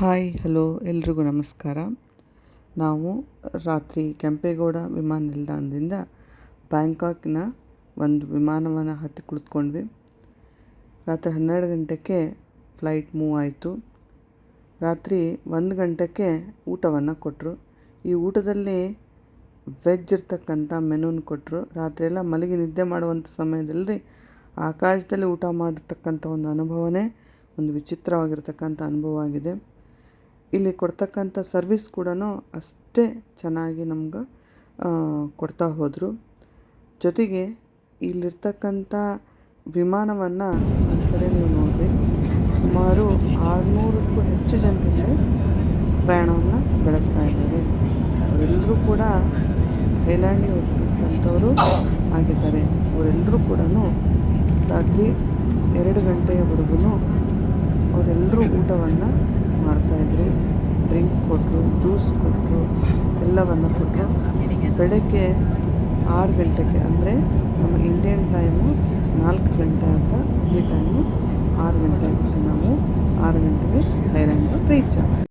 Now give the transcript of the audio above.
Hi, hello, ಎಲ್ರಿಗೂ ನಮಸ್ಕಾರ. ನಾವು ರಾತ್ರಿ ಕೆಂಪೇಗೌಡ ವಿಮಾನ ನಿಲ್ದಾಣದಿಂದ ಬ್ಯಾಂಕಾಕ್ನ ಒಂದು ವಿಮಾನವನ್ನು ಹತ್ತಿ ಕುಳಿತುಕೊಂಡ್ವಿ. ರಾತ್ರಿ ಹನ್ನೆರಡು ಗಂಟೆಗೆ ಫ್ಲೈಟ್ ಮೂವ್ ಆಯಿತು. ರಾತ್ರಿ ಒಂದು ಗಂಟೆಗೆ ಊಟವನ್ನು ಕೊಟ್ಟರು ಈ ಊಟದಲ್ಲಿ ವೆಜ್ ಇರ್ತಕ್ಕಂಥ ಮೆನುನ ಕೊಟ್ಟರು ರಾತ್ರಿಯೆಲ್ಲ ಮಲಗಿ ನಿದ್ದೆ ಮಾಡುವಂಥ ಸಮಯದಲ್ಲಿ ಆಕಾಶದಲ್ಲಿ ಊಟ ಮಾಡಿರ್ತಕ್ಕಂಥ ಒಂದು ಅನುಭವನೇ, ಒಂದು ವಿಚಿತ್ರವಾಗಿರ್ತಕ್ಕಂಥ ಅನುಭವ ಆಗಿದೆ. ಇಲ್ಲಿ ಕೊಡ್ತಕ್ಕಂಥ ಸರ್ವಿಸ್ ಕೂಡ ಅಷ್ಟೇ ಚೆನ್ನಾಗಿ ನಮ್ಗೆ ಕೊಡ್ತಾ ಹೋದರು. ಜೊತೆಗೆ ಇಲ್ಲಿರ್ತಕ್ಕಂಥ ವಿಮಾನವನ್ನು ಒಂದ್ಸರಿ ನೀವು ನೋಡಿರಿ. ಸುಮಾರು ಆರುನೂರಕ್ಕೂ ಹೆಚ್ಚು ಜನರಿಗೆ ಪ್ರಯಾಣವನ್ನು ಬೆಳೆಸ್ತಾ ಇದ್ದಾರೆ. ಅವರೆಲ್ಲರೂ ಕೂಡ ಥೈಲ್ಯಾಂಡಿಗೆ ಹೋಗ್ತಕ್ಕಂಥವರು ಆಗಿದ್ದಾರೆ. ಅವರೆಲ್ಲರೂ ಕೂಡ ರಾತ್ರಿ ಎರಡು ಗಂಟೆಯವರೆಗೂ ಅವರೆಲ್ಲರೂ ಊಟವನ್ನು ಡ್ರಿಂಕ್ಸ್ ಕೊಟ್ಟರು ಜ್ಯೂಸ್ ಕೊಟ್ಟರು ಎಲ್ಲವನ್ನು ಕೊಟ್ಟರು ಬೆಳಗ್ಗೆ ಆರು ಗಂಟೆಗೆ ಅಂದರೆ ನಮ್ಮ ಇಂಡಿಯನ್ ಟೈಮು ನಾಲ್ಕು ಗಂಟೆ ಆದರೆ ಇಲ್ಲಿ ಟೈಮು ಆರು ಗಂಟೆ ಆಗುತ್ತೆ ನಾವು. ಆರು ಗಂಟೆಗೆ ಥೈಲ್ಯಾಂಡ್ ರೀಚ್ ಆಗಿ